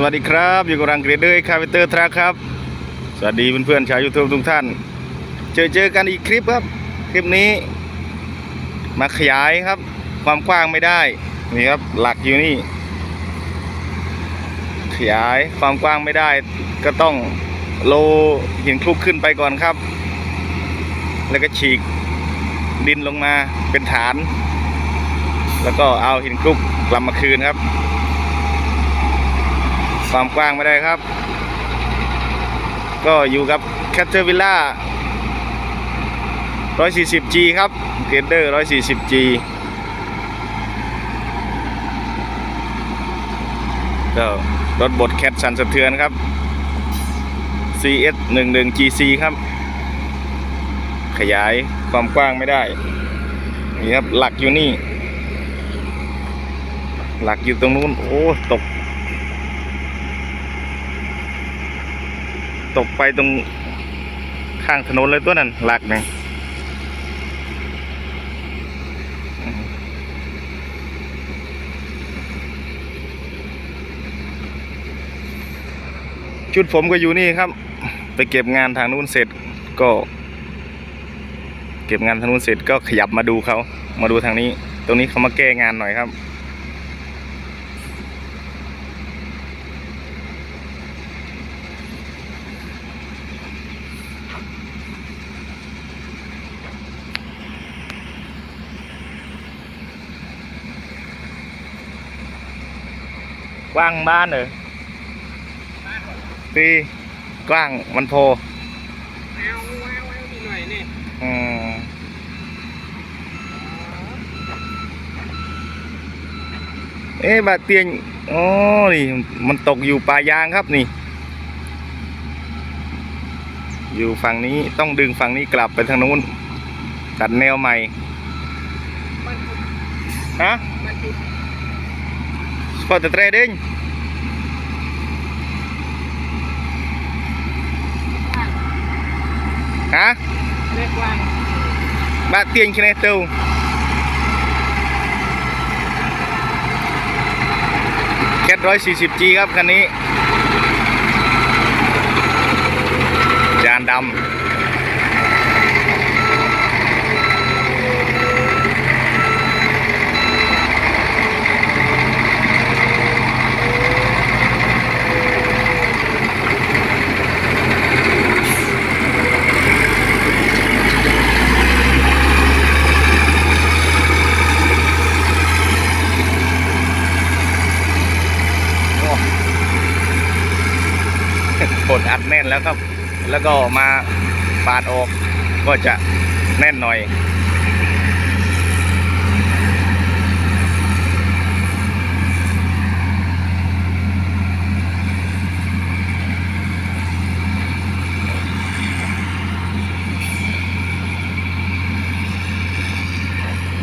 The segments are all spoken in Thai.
สวัสดีครับ อยู่กับรังเกรดเดอร์คาเวเตอร์ทรัคครับ สวัสดีเพื่อนๆชาวยูทูบทุกท่าน เจอเจอกันอีกคลิปครับ คลิปนี้ มาขยายครับ ความกว้างไม่ได้ นี่ครับหลักอยู่นี่ ขยายความกว้างไม่ได้ ก็ต้องโลหินคลุกขึ้นไปก่อนครับ แล้วก็ฉีกดินลงมาเป็นฐาน แล้วก็เอาหินคลุกกลับมาคืนครับ ความกว้างไม่ได้ครับ ก็อยู่กับ Caterpillar 140G ครับเกรดเดอร์ 140G ก็รถบดแคทสันสะเทือนครับ CS 11 GC ครับ ขยายความกว้างไม่ได้ นี่ครับ หลักอยู่นี่ หลักอยู่ตรงนู้น โอ้ ตก ตกไปตรงข้างถนนเลยตัวนั้นหลักหนึ่งชุดผมก็อยู่นี่ครับ ไปเก็บงานทางนู้นเสร็จก็ เก็บงานทางนู้นเสร็จก็ขยับมาดูเขามาดูทางนี้ ตรงนี้เขามาแก้งานหน่อยครับ กว้างบ้านเหรอตีกว้างมันโพเอาเอาเอานิดหน่อยนี่อืมเอ๊ะบาดเตียงอ๋อนี่มันตกอยู่ป่ายางครับนี่ อยู่ฝั่งนี้ต้องดึงฝั่งนี้กลับไปทางนู้นตัดแนวใหม่มันจุดฮะ มันจุดพอจะเตรดิ้งฮะเล็กกว้างบาเตียงชนตูแคทร้อยสี่สิบจีครับคันนี้ จานดำโอ้กด อัดแน่นแล้วครับแล้วก็มาปาดออกก็จะแน่นหน่อย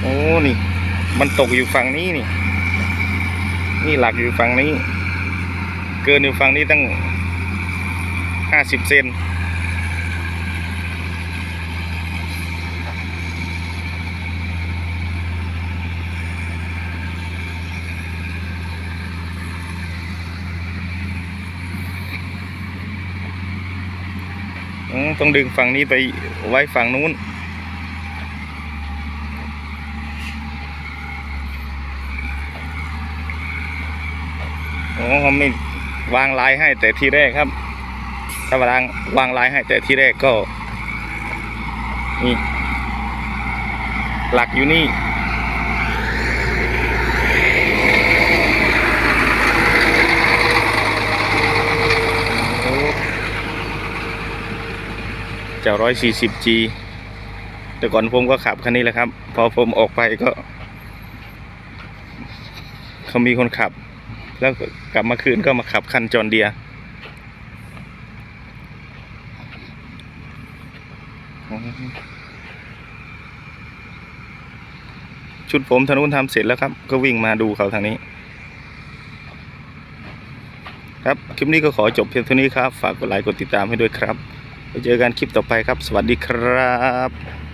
โอ้ นี่ มันตกอยู่ฝั่งนี้นี่ นี่หลักอยู่ฝั่งนี้ เกินอยู่ฝั่งนี้ตั้ง ห้าสิบเซนต้องดึงฝั่งนี้ไปไว้ฝั่งนู้นโอ้เขาไม่วางลายให้แต่ทีแรกครับาวางวางลายให้แต่ที่แรกก็นี่หลักอยู่นี่โอ้จะร้อยสี่สิบจีแต่ก่อนผมก็ขับคันนี้แหละครับ พอผมออกไปก็ เขามีคนขับ แล้วก็กลับมาคืนก็มาขับคันจอนเดีย ชุดผมธนุนทำเสร็จแล้วครับ ก็วิ่งมาดูเขาทางนี้ ครับคลิปนี้ก็ขอจบเพียงเท่านี้ครับ ฝากกดไลค์กดติดตามให้ด้วยครับไปเจอกันคลิปต่อไปครับ สวัสดีครับ